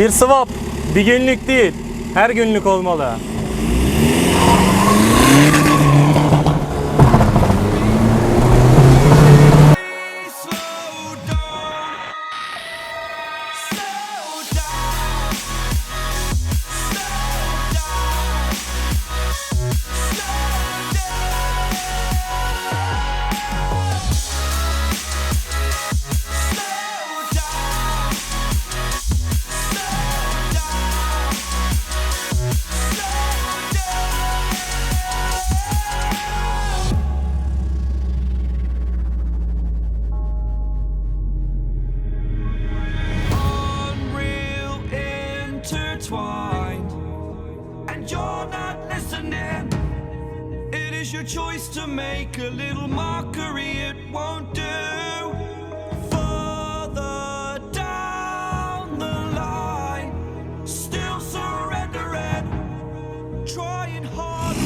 Bir swap bir günlük değil, her günlük olmalı. Make a little mockery it won't do further down the line still surrendering trying hard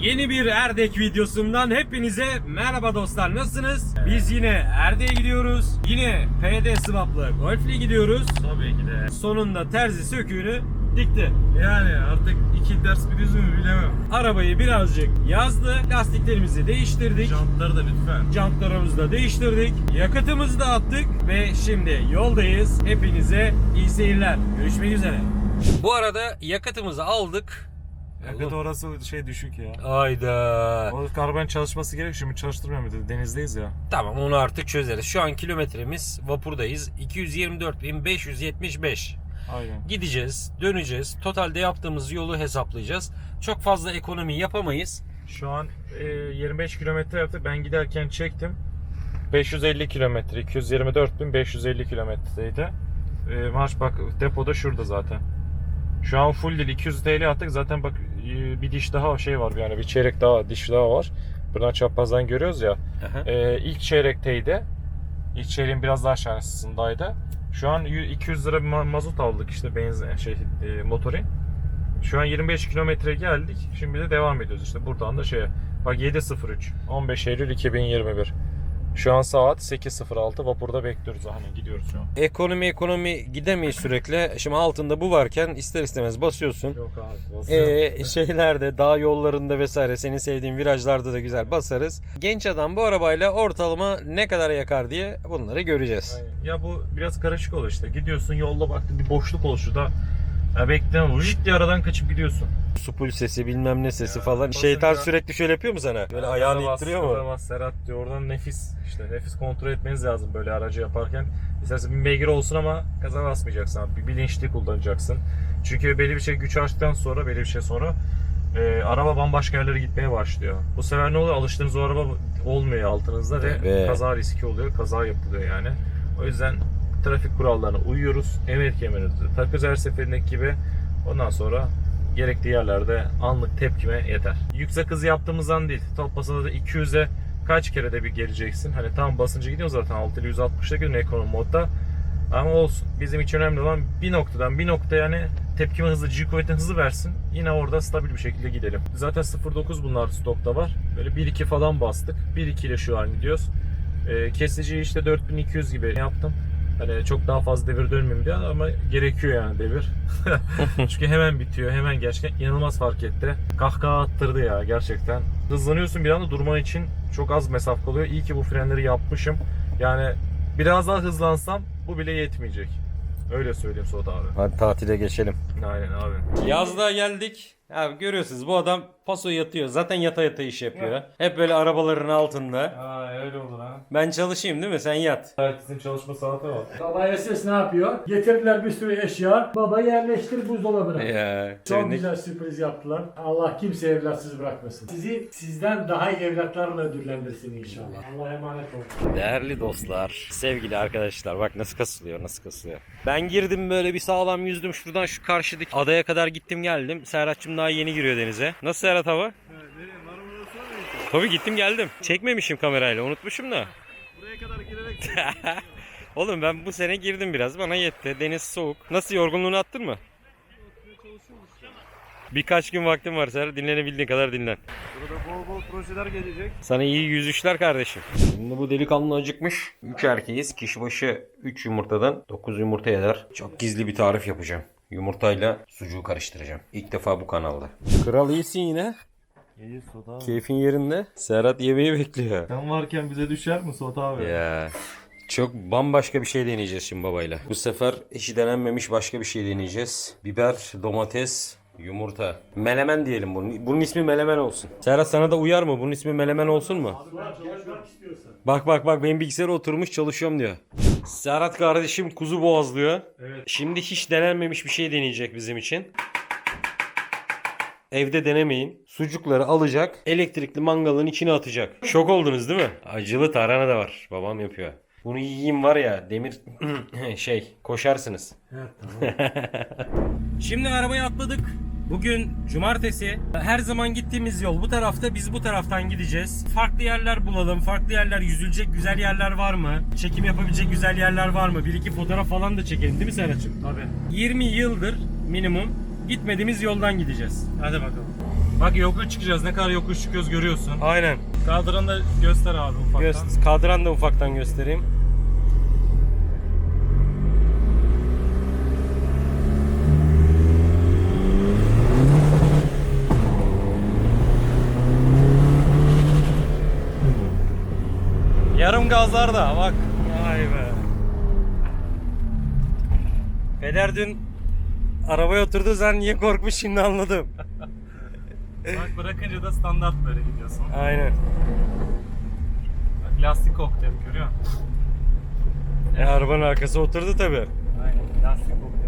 Yeni bir Erdek videosundan hepinize merhaba dostlar nasılsınız? Biz yine Erdek'e gidiyoruz. Yine PD swaplı Golf'le gidiyoruz. Tabii ki de. Sonunda terzi söküğünü dikti. Yani artık iki ders bir düz mü bilemem. Arabayı birazcık yazdı. Lastiklerimizi değiştirdik. Jantları da lütfen. Jantlarımızı da değiştirdik. Yakıtımızı da attık. Ve şimdi yoldayız. Hepinize iyi seyirler. Görüşmek üzere. Bu arada yakıtımızı aldık. Yakıt orası şey düşük ya. Ayda. O karbon çalışması gerek şimdi çalıştırmıyorum dedi. Denizdeyiz ya. Tamam onu artık çözeriz. Şu an kilometremiz vapurdayız. 224.575. Aynen. Gideceğiz, döneceğiz. Totalde yaptığımız yolu hesaplayacağız. Çok fazla ekonomi yapamayız. Şu an e, 25 kilometre yaptık. Ben giderken çektim. 550 kilometre. 224.550 kilometreydi. E, marş bak depoda şurada zaten. Şu an full değil 200 TL attık. Zaten bak e, bir diş daha şey var yani bir çeyrek daha diş daha var. Buradan çaprazdan görüyoruz ya. Ee, ilk çeyrekteydi. İlk çeyreğin biraz daha aşağısındaydı. Şu an 100 200 lira bir ma- mazot aldık işte benzin şey e, motorin. Şu an 25 kilometre geldik. Şimdi de devam ediyoruz işte buradan da şeye. Bak 7.03 15 Eylül 2021. Şu an saat 8.06 vapurda bekliyoruz hani gidiyoruz şu an. Ekonomi ekonomi gidemeyiz sürekli. Şimdi altında bu varken ister istemez basıyorsun. Yok abi. basıyorum. Ee, şeylerde dağ yollarında vesaire senin sevdiğin virajlarda da güzel basarız. Genç adam bu arabayla ortalama ne kadar yakar diye bunları göreceğiz. Aynen. Ya bu biraz karışık oluyor işte. Gidiyorsun yolda baktın bir boşluk oluştu da ya bekleme vıcık diye aradan kaçıp gidiyorsun. Supul sesi bilmem ne sesi Ya, falan. basınca- Şeytan sürekli şöyle yapıyor mu sana? Böyle ayağını Gaza bas, ittiriyor gaza mu? bas, Serhat diyor oradan nefis işte nefis kontrol etmeniz lazım böyle aracı yaparken. İstersen bir beygir olsun ama gaza basmayacaksın abi. Bir bilinçli kullanacaksın. Çünkü belli bir şey güç açtıktan sonra belli bir şey sonra e, araba bambaşka yerlere gitmeye başlıyor. Bu sefer ne oluyor? Alıştığınız o araba olmuyor altınızda ve Tabii. kaza riski oluyor. Kaza yapılıyor yani. O yüzden trafik kurallarına uyuyoruz. Emir kemerimizi takıyoruz her seferindeki gibi. Ondan sonra gerektiği yerlerde anlık tepkime yeter. Yüksek hız yaptığımızdan değil. Top basada da 200'e kaç kere de bir geleceksin. Hani tam basınca gidiyor zaten 6 ile 160'da gidiyor ekonomi modda. Ama olsun. Bizim için önemli olan bir noktadan bir nokta yani tepkime hızı, G kuvvetin hızı versin. Yine orada stabil bir şekilde gidelim. Zaten 0.9 bunlar stokta var. Böyle 1.2 falan bastık. 1.2 ile şu an gidiyoruz. Ee, kesiciyi işte 4200 gibi yaptım. Hani çok daha fazla devir dönmeyeyim diye ama gerekiyor yani devir. Çünkü hemen bitiyor. Hemen gerçekten inanılmaz fark etti. Kahkaha attırdı ya gerçekten. Hızlanıyorsun bir anda durman için çok az mesafe kalıyor. İyi ki bu frenleri yapmışım. Yani biraz daha hızlansam bu bile yetmeyecek. Öyle söyleyeyim Suat abi. Hadi tatile geçelim. Aynen abi. Yazlığa geldik. Abi görüyorsunuz bu adam paso yatıyor. Zaten yata yata iş yapıyor. Hep böyle arabaların altında. Aa öyle olur ha. Ben çalışayım değil mi? Sen yat. Herkesin çalışma saati var. Baba SS ne yapıyor? Getirdiler bir sürü eşya. Baba yerleştir buzdolabına. Ya, Çok sevindik. güzel sürpriz yaptılar. Allah kimse evlatsız bırakmasın. Sizi sizden daha iyi evlatlarla ödüllendirsin inşallah. Allah'a emanet olun. Değerli dostlar, sevgili arkadaşlar bak nasıl kasılıyor nasıl kasılıyor. Ben girdim böyle bir sağlam yüzdüm şuradan şu karşıdaki adaya kadar gittim geldim. Serhat'cığım daha yeni giriyor denize. Nasıl Serhat hava? Tabii gittim geldim. Çekmemişim kamerayla unutmuşum da. Buraya kadar girerek Oğlum ben bu sene girdim biraz bana yetti. Deniz soğuk. Nasıl yorgunluğunu attın mı? Birkaç gün vaktim var Serhat. Dinlenebildiğin kadar dinlen. Burada bol bol projeler gelecek. Sana iyi yüzüşler kardeşim. Şimdi bu delikanlı acıkmış. 3 erkeğiz. Kişi başı 3 yumurtadan 9 yumurta eder. Çok gizli bir tarif yapacağım. Yumurtayla sucuğu karıştıracağım. İlk defa bu kanalda. Kral iyisin yine. İyi Sota. Keyfin yerinde. Serhat yemeği bekliyor. Sen varken bize düşer mi Sota abi? Ya. Çok bambaşka bir şey deneyeceğiz şimdi babayla. Bu sefer hiç denenmemiş başka bir şey deneyeceğiz. Biber, domates, yumurta. Melemen diyelim bunun. Bunun ismi melemen olsun. Serhat sana da uyar mı? Bunun ismi melemen olsun mu? Bak bak bak benim bilgisayara oturmuş çalışıyorum diyor. Serhat kardeşim kuzu boğazlıyor. Evet. Şimdi hiç denenmemiş bir şey deneyecek bizim için. Evde denemeyin. Sucukları alacak, elektrikli mangalın içine atacak. Şok oldunuz değil mi? Acılı tarhana da var. Babam yapıyor. Bunu yiyeyim var ya demir şey koşarsınız. Şimdi arabaya atladık. Bugün cumartesi. Her zaman gittiğimiz yol bu tarafta. Biz bu taraftan gideceğiz. Farklı yerler bulalım. Farklı yerler yüzülecek güzel yerler var mı? Çekim yapabilecek güzel yerler var mı? Bir iki fotoğraf falan da çekelim değil mi Serhat'cığım? Tabii. 20 yıldır minimum gitmediğimiz yoldan gideceğiz. Hadi bakalım. Bak yokuş çıkacağız. Ne kadar yokuş çıkıyoruz görüyorsun. Aynen. Kadranı da göster abi ufaktan. Göz, kadran da ufaktan göstereyim. Gazlar da bak. Vay be. Peder dün arabaya oturduğu zaman niye korkmuş şimdi anladım. Bak bırakınca da standart böyle gidiyorsun. Aynen. Bak lastik koktu hep görüyor musun? E, arabanın arkası oturdu tabi. Aynen lastik kokuyor.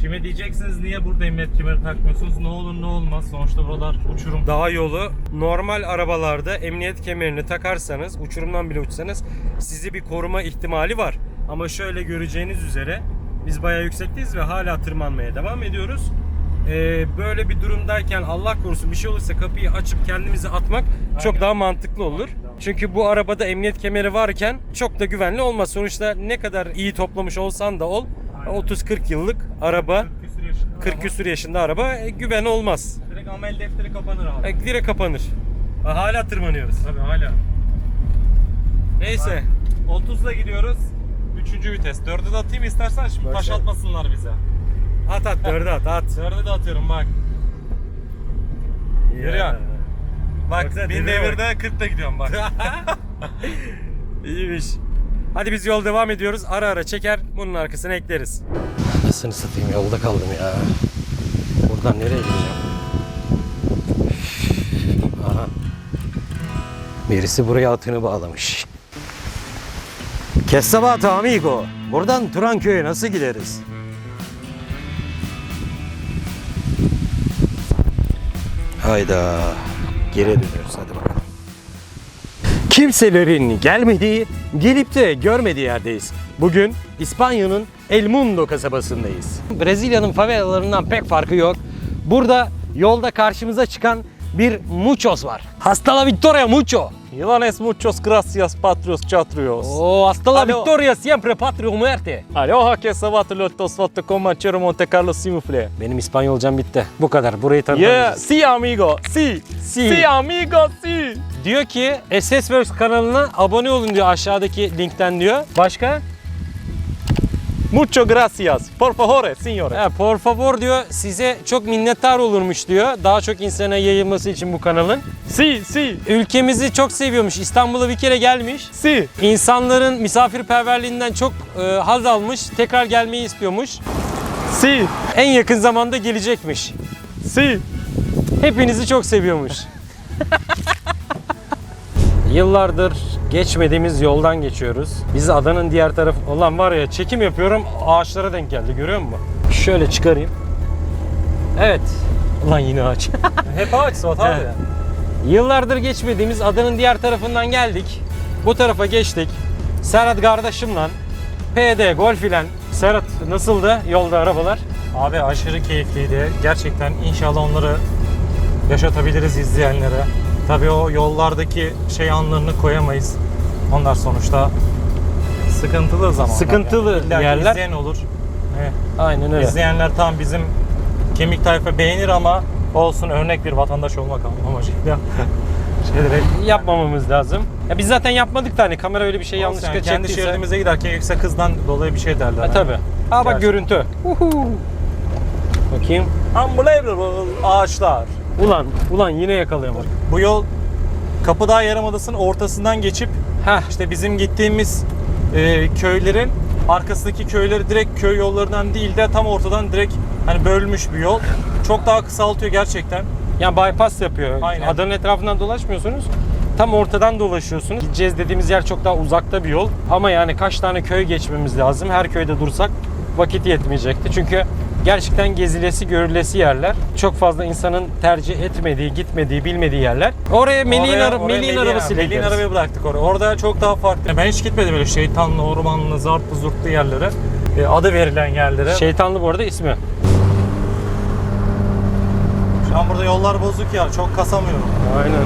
Şimdi diyeceksiniz niye burada emniyet kemeri takmıyorsunuz? Ne olur ne olmaz. Sonuçta buralar uçurum. Daha yolu normal arabalarda emniyet kemerini takarsanız uçurumdan bile uçsanız sizi bir koruma ihtimali var. Ama şöyle göreceğiniz üzere biz bayağı yüksekteyiz ve hala tırmanmaya devam ediyoruz. Ee, böyle bir durumdayken Allah korusun bir şey olursa kapıyı açıp kendimizi atmak çok Aynen. daha mantıklı olur. Çünkü bu arabada emniyet kemeri varken çok da güvenli olmaz. Sonuçta ne kadar iyi toplamış olsan da ol Aynen. 30-40 yıllık araba 40 küsur yaşında. 40 küsur yaşında araba e, güven olmaz. Direkt amel defteri kapanır abi. E, Direkt kapanır. Ha, Hala tırmanıyoruz. Tabii hala. Neyse. 30'la gidiyoruz. Üçüncü vites. 4'e de atayım istersen şimdi taş Başla. atmasınlar bize. At at dörde at at. 4'e de atıyorum bak. Görüyor? Bak Baksana, devire devirde 40'la gidiyorum bak. İyiymiş. Hadi biz yol devam ediyoruz. Ara ara çeker bunun arkasına ekleriz. Anasını satayım yolda kaldım ya. Buradan nereye gideceğim? Aha. Birisi buraya atını bağlamış. Kesabato amigo. Buradan Turanköy'e nasıl gideriz? Hayda. Geri dönüyoruz hadi. Kimselerin gelmediği, gelip de görmediği yerdeyiz. Bugün İspanya'nın El Mundo kasabasındayız. Brezilya'nın favelalarından pek farkı yok. Burada yolda karşımıza çıkan bir muchos var. Hasta la Victoria mucho. Yılanes muchos gracias patrios chatrios. Oh, hasta la Alo. Victoria siempre patrio muerte. Aloha que sabato los foto con manchero Monte Carlo simufle. Benim İspanyolcam bitti. Bu kadar. Burayı tanıdınız. Yeah, si amigo, si, Si. si amigo, si. Diyor ki SS Works kanalına abone olun diyor aşağıdaki linkten diyor. Başka? Mucho gracias. Por favor, signore. Ha, por favor diyor size çok minnettar olurmuş diyor. Daha çok insana yayılması için bu kanalın. Si, si, Ülkemizi çok seviyormuş. İstanbul'a bir kere gelmiş. si. İnsanların misafirperverliğinden çok e, haz almış. Tekrar gelmeyi istiyormuş. Si, En yakın zamanda gelecekmiş. si. Hepinizi çok seviyormuş. Yıllardır geçmediğimiz yoldan geçiyoruz. Biz adanın diğer tarafı... Ulan var ya çekim yapıyorum ağaçlara denk geldi görüyor musun? Şöyle çıkarayım. Evet. Ulan yine ağaç. Hep ağaç Suat abi. Evet. Yıllardır geçmediğimiz adanın diğer tarafından geldik. Bu tarafa geçtik. Serhat kardeşimle PD Golf ile Serhat nasıldı yolda arabalar? Abi aşırı keyifliydi. Gerçekten inşallah onları yaşatabiliriz izleyenlere. Tabii o yollardaki şey anlarını koyamayız. Onlar sonuçta sıkıntılı zamanlar. Sıkıntılı yani. İlla yerler. izleyen olur. Evet. Aynen öyle. İzleyenler tam bizim kemik tayfa beğenir ama olsun örnek bir vatandaş olmak amacıyla şeyleri Yapmamamız lazım. Ya biz zaten yapmadık da hani kamera öyle bir şey yanlış yanlışlıkla kendi çektiyse. şeridimize giderken yüksek hızdan dolayı bir şey derler. Ha tabi. Aa bak görüntü. Uhu. Bakayım. Unbelievable ağaçlar. Ulan ulan yine yakalayamadım. Bu yol Kapıdağ Yarımadası'nın ortasından geçip Heh. işte bizim gittiğimiz e, köylerin arkasındaki köyleri direkt köy yollarından değil de tam ortadan direkt hani bölmüş bir yol. Çok daha kısaltıyor gerçekten. Yani bypass yapıyor. Aynen. Adanın etrafından dolaşmıyorsunuz. Tam ortadan dolaşıyorsunuz. Gideceğiz dediğimiz yer çok daha uzakta bir yol. Ama yani kaç tane köy geçmemiz lazım. Her köyde dursak vakit yetmeyecekti. Çünkü gerçekten gezilesi, görülesi yerler. Çok fazla insanın tercih etmediği, gitmediği, bilmediği yerler. Oraya Melih'in, Oraya- ara- oraya Melih'in Melih'in- arabasıyla Melih'in gideriz. arabayı bıraktık oraya. Orada çok daha farklı. Ben hiç gitmedim böyle şeytanlı, ormanlı, zartlı zurtlu yerlere. E, adı verilen yerlere. Şeytanlı bu arada ismi. Şu an burada yollar bozuk ya. Çok kasamıyorum. Aynen.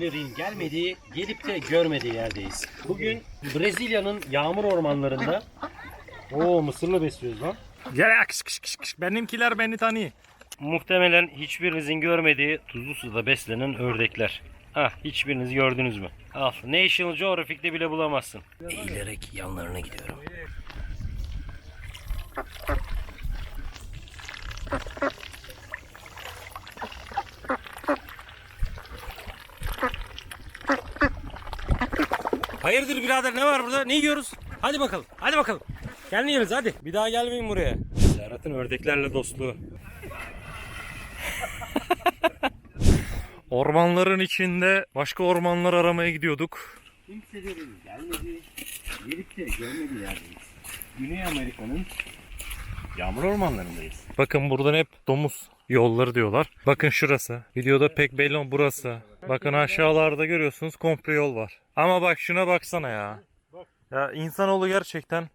Kimselerin gelmediği, gelip de görmediği yerdeyiz. Bugün Brezilya'nın yağmur ormanlarında Oo mısırla besliyoruz lan. Gel kış kış kış kış. Benimkiler beni tanıyor. Muhtemelen hiçbirinizin görmediği tuzlu suda beslenen ördekler. Ah hiçbiriniz gördünüz mü? Al National Geographic'te bile bulamazsın. Eğilerek yanlarına gidiyorum. Hayırdır birader ne var burada? Ne yiyoruz? Hadi bakalım. Hadi bakalım. Kendi yiyoruz hadi. Bir daha gelmeyin buraya. Serhat'ın ördeklerle dostluğu. Ormanların içinde başka ormanlar aramaya gidiyorduk. Kimselerin gelmediği, gelip de görmediği yerdeyiz. Güney Amerika'nın yağmur ormanlarındayız. Bakın buradan hep domuz yolları diyorlar. Bakın şurası. Videoda pek belli olmaz burası. Bakın aşağılarda görüyorsunuz komple yol var. Ama bak şuna baksana ya. Ya insanoğlu gerçekten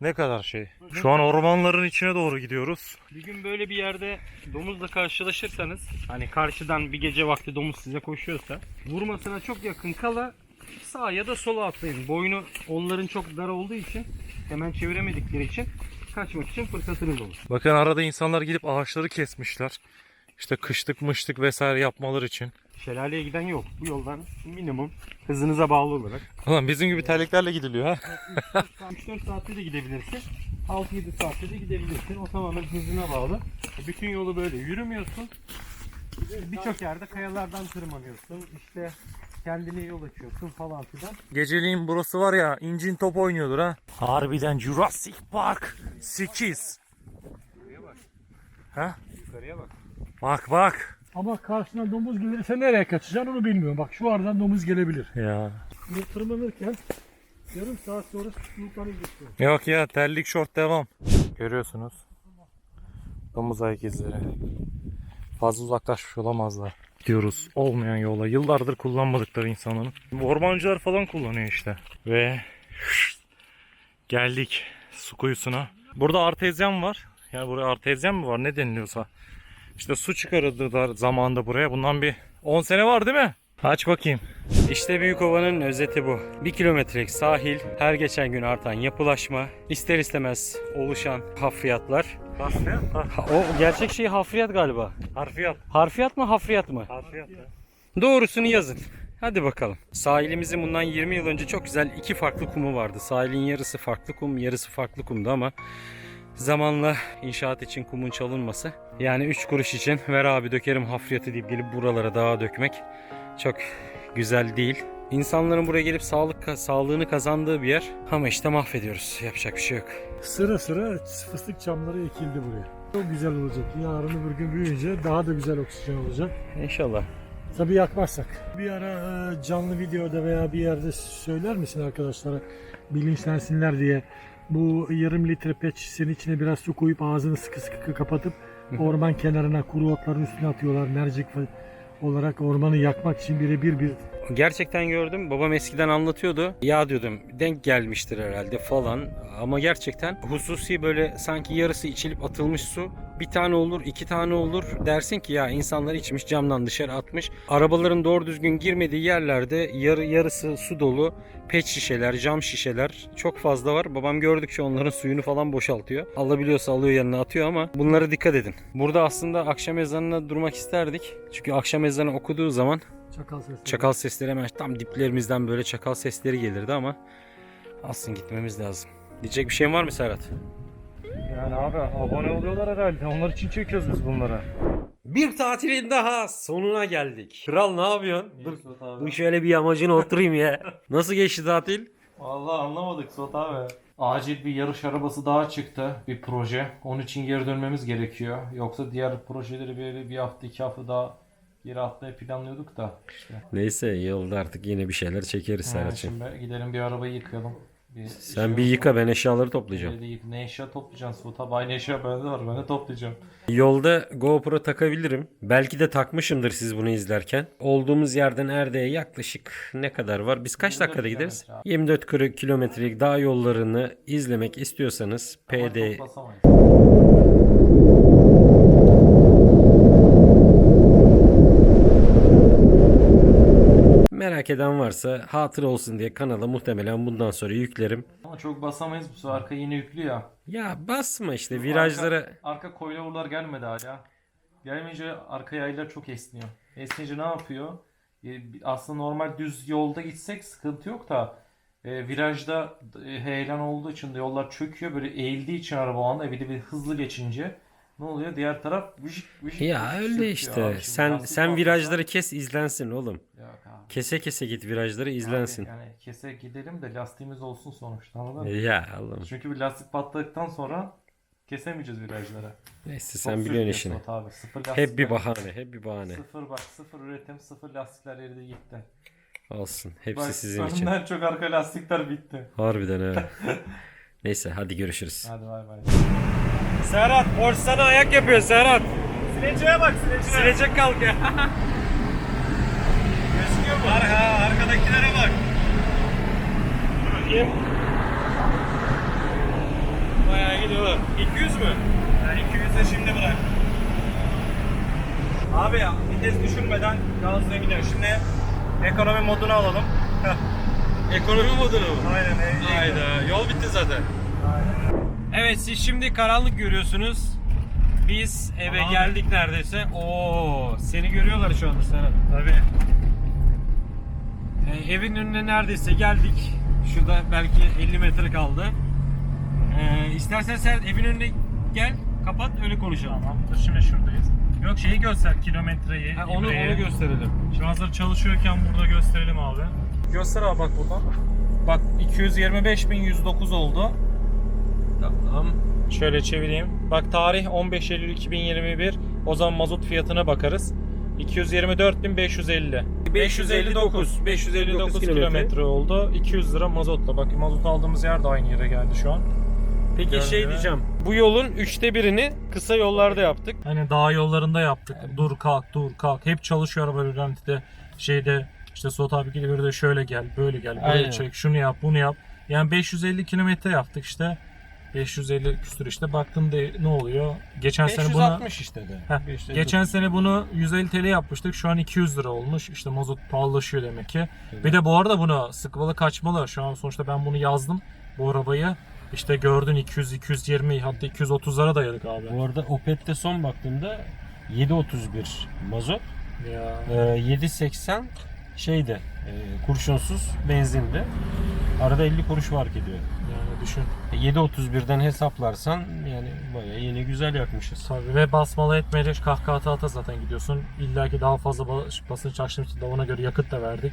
ne kadar şey. Şu an ormanların içine doğru gidiyoruz. Bir gün böyle bir yerde domuzla karşılaşırsanız, hani karşıdan bir gece vakti domuz size koşuyorsa, vurmasına çok yakın kala sağa ya da sola atlayın. Boynu onların çok dar olduğu için, hemen çeviremedikleri için kaçmak için fırsatınız olur. Bakın arada insanlar gidip ağaçları kesmişler. İşte kışlık mışlık vesaire yapmaları için. Şelaleye giden yok. Bu yoldan minimum hızınıza bağlı olarak Ulan bizim gibi terliklerle gidiliyor ha. 3-4 saatte de gidebilirsin. 6-7 saatte de gidebilirsin. O tamamen hızına bağlı. Bütün yolu böyle yürümüyorsun. Birçok yerde kayalardan tırmanıyorsun. İşte kendine yol açıyorsun falan filan. Geceliğin burası var ya incin top oynuyordur ha. Harbiden Jurassic Park 8. Ha? Yukarıya bak. Bak bak. Ama karşına domuz gelirse nereye kaçacaksın onu bilmiyorum. Bak şu aradan domuz gelebilir. Ya. Bu tırmanırken yarım saat sonra yukarı geçiyor. Yok ya terlik şort devam. Görüyorsunuz. Domuz ayak izleri. Fazla uzaklaşmış olamazlar. Diyoruz olmayan yola. Yıllardır kullanmadıkları insanın. Ormancılar falan kullanıyor işte. Ve geldik su kuyusuna. Burada artezyen var. Yani buraya artezyen mi var ne deniliyorsa. İşte su çıkarıldı zamanında buraya. Bundan bir 10 sene var değil mi? Aç bakayım. İşte Büyükova'nın özeti bu. Bir kilometrelik sahil, her geçen gün artan yapılaşma, ister istemez oluşan hafriyatlar. Harfiyat. Ha, o gerçek şey hafriyat galiba. Harfiyat. Harfiyat mı hafriyat mı? Harfiyat. Doğrusunu yazın. Hadi bakalım. Sahilimizin bundan 20 yıl önce çok güzel iki farklı kumu vardı. Sahilin yarısı farklı kum, yarısı farklı kumdu ama zamanla inşaat için kumun çalınması yani 3 kuruş için ver abi dökerim hafriyatı deyip gelip buralara dağa dökmek çok güzel değil. İnsanların buraya gelip sağlık sağlığını kazandığı bir yer ama işte mahvediyoruz. Yapacak bir şey yok. Sıra sıra fıstık çamları ekildi buraya. Çok güzel olacak. Yarın öbür gün büyüyünce daha da güzel oksijen olacak. İnşallah. Tabii yakmazsak. Bir ara e, canlı videoda veya bir yerde söyler misin arkadaşlara bilinçlensinler diye bu yarım litre pet şişesinin içine biraz su koyup ağzını sıkı sıkı kapatıp orman kenarına kuru otların üstüne atıyorlar. Mercek olarak ormanı yakmak için birebir bir Gerçekten gördüm. Babam eskiden anlatıyordu. Ya diyordum denk gelmiştir herhalde falan. Ama gerçekten hususi böyle sanki yarısı içilip atılmış su. Bir tane olur, iki tane olur. Dersin ki ya insanlar içmiş camdan dışarı atmış. Arabaların doğru düzgün girmediği yerlerde yarı yarısı su dolu. Pet şişeler, cam şişeler çok fazla var. Babam gördükçe onların suyunu falan boşaltıyor. Alabiliyorsa alıyor yanına atıyor ama bunlara dikkat edin. Burada aslında akşam ezanına durmak isterdik. Çünkü akşam ezanı okuduğu zaman çakal sesi. Çakal sesleri hemen tam diplerimizden böyle çakal sesleri gelirdi ama aslında gitmemiz lazım. Diyecek bir şeyin var mı Serhat? Yani abi abone oluyorlar herhalde. Onlar için çekiyoruz biz bunları. Bir tatilin daha sonuna geldik. Kral ne yapıyorsun? Dur, dur şöyle bir yamacına oturayım ya. Nasıl geçti tatil? Vallahi anlamadık Suat abi. Acil bir yarış arabası daha çıktı. Bir proje. Onun için geri dönmemiz gerekiyor. Yoksa diğer projeleri böyle bir hafta iki hafta daha geri atmayı planlıyorduk da. işte. Neyse yolda artık yine bir şeyler çekeriz Ha, Serhat'cığım. şimdi gidelim bir arabayı yıkayalım. Bir Sen bir yıka ben eşyaları toplayacağım. Ne eşya toplayacaksın Suat abi? Aynı eşya bende var. Ben de toplayacağım. Yolda GoPro takabilirim. Belki de takmışımdır siz bunu izlerken. Olduğumuz yerden Erde'ye yaklaşık ne kadar var? Biz kaç 24 dakikada gideriz? kilometre 24 kilo- kilometrelik dağ yollarını izlemek istiyorsanız Ama PD toplasamayız. Merak eden varsa hatır olsun diye kanala muhtemelen bundan sonra yüklerim. Ama çok basamayız bu sefer arka yine yüklü ya. Ya basma işte virajlara. Arka, arka koylavurlar gelmedi hala. Gelmeyince arka yaylar çok esniyor. Esnince ne yapıyor? E, aslında normal düz yolda gitsek sıkıntı yok da e, virajda e, heyelan olduğu için de yollar çöküyor. Böyle eğildiği için araba o anda bir de bir hızlı geçince ne oluyor? Diğer taraf vıcık vıcık Ya vıcık öyle işte. abi. Sen sen virajları kes izlensin oğlum. Yok abi. Kese kese git virajları izlensin. Abi yani kese gidelim de lastiğimiz olsun sonuçta anladın mı? Ya Allah'ım. Çünkü bir lastik patladıktan sonra kesemeyeceğiz virajları. Neyse Çok sen biliyorsun sürtüyor işini. Abi. Sıfır Hep bir bahane, hep bir bahane. Sıfır bak sıfır üretim sıfır lastikler eridi gitti. Olsun. Hepsi Bak, sizin için. önümden çok arka lastikler bitti. Harbiden ha. Neyse hadi görüşürüz. Hadi bay bay. Serhat Porsche sana ayak yapıyor Serhat. Sileceye bak sileceye. Silecek kalkıyor. Gözüküyor mu? Arka, arkadakilere bak. Bakayım. Bayağı gidiyorlar. 200 mü? Yani 200 de şimdi bırak. Abi ya vites düşürmeden gazla gidiyor. Şimdi ekonomi modunu alalım. Ekonomi modunu mu? Aynen. Hayda yol bitti zaten. Evet siz şimdi karanlık görüyorsunuz. Biz eve Ama- geldik neredeyse. Oo, seni görüyorlar şu anda Serhat. Tabii. Ee, evin önüne neredeyse geldik. Şurada belki 50 metre kaldı. Ee, istersen sen evin önüne gel, kapat öyle konuşalım. Tamam. Dur şimdi şuradayız. Yok şeyi göster kilometreyi. Ha, onu ibreyi. onu gösterelim. Şimdi hazır çalışıyorken burada gösterelim abi. Göster abi bak buradan. Bak 225.109 oldu. Tamam. Şöyle çevireyim. Bak tarih 15 Eylül 2021. O zaman mazot fiyatına bakarız. 224.550. 559 559 kilometre. oldu. 200 lira mazotla. Bak mazot aldığımız yer de aynı yere geldi şu an. Peki Gördüm. şey diyeceğim. Bu yolun üçte birini kısa yollarda yaptık. Hani dağ yollarında yaptık. Dur kalk dur kalk. Hep çalışıyor araba rölantide. Şeyde işte Suat abi gibi de şöyle gel böyle gel. Böyle Aynen. çek şunu yap bunu yap. Yani 550 kilometre yaptık işte. 550 küsür işte. Baktım de ne oluyor? Geçen sene bunu 560 işte de. Heh, 559. Geçen sene bunu 150 TL yapmıştık. Şu an 200 lira olmuş. İşte mazot pahalılaşıyor demek ki. Bir de bu arada bunu sıkmalı kaçmalı. Şu an sonuçta ben bunu yazdım. Bu arabayı. İşte gördün 200, 220 hatta 230'lara dayadık abi. Bu arada Opet'te son baktığımda 7.31 mazot, Ya. e, 7.80 şeyde e, kurşunsuz benzinde. Arada 50 kuruş fark ediyor. Düşün. E, 7.31'den hesaplarsan yani bayağı yine güzel yakmışız. Tabii ve basmalı etmeyecek kahkaha ata ata zaten gidiyorsun. İlla ki daha fazla ba- basınç açtığım için de ona göre yakıt da verdik.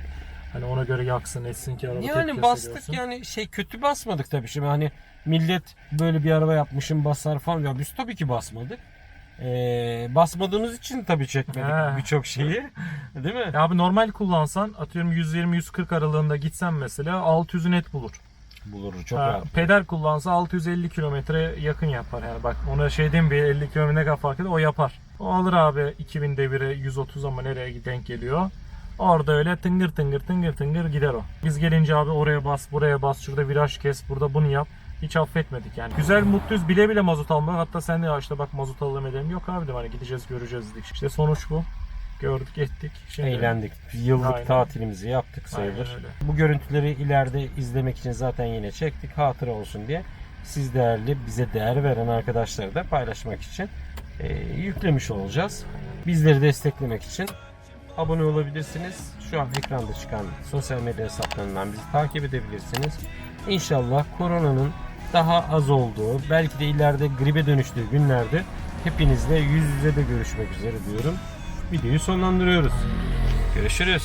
Hani ona göre yaksın etsin ki araba Yani bastık görsün. yani şey kötü basmadık tabii şimdi hani millet böyle bir araba yapmışım basar falan ya biz tabii ki basmadık. Ee, basmadığımız için tabii çekmedik birçok şeyi. Değil mi? Ya abi normal kullansan atıyorum 120-140 aralığında gitsen mesela 600'ü net bulur. Bulur çok Ha, rahat. peder kullansa 650 kilometre yakın yapar yani bak ona şey diyeyim bir 50 kilometre ne kadar fark eder o yapar. O alır abi 2000 devire 130 ama nereye denk geliyor. Orada öyle tıngır tıngır tıngır tıngır gider o. Biz gelince abi oraya bas buraya bas şurada viraj kes burada bunu yap. Hiç affetmedik yani. Güzel mutluyuz bile bile mazot almıyor. Hatta sen de ya işte bak mazot alalım edelim. Yok abi dedim hani gideceğiz göreceğiz dedik. İşte sonuç bu. Gördük ettik. Şimdi Eğlendik. Yıllık Aynen. tatilimizi yaptık sayılır. Bu görüntüleri ileride izlemek için zaten yine çektik. Hatıra olsun diye. Siz değerli, bize değer veren arkadaşları da paylaşmak için e, yüklemiş olacağız. Bizleri desteklemek için abone olabilirsiniz. Şu an ekranda çıkan sosyal medya hesaplarından bizi takip edebilirsiniz. İnşallah koronanın daha az olduğu, belki de ileride gribe dönüştüğü günlerde hepinizle yüz yüze de görüşmek üzere diyorum. Videoyu sonlandırıyoruz. Görüşürüz.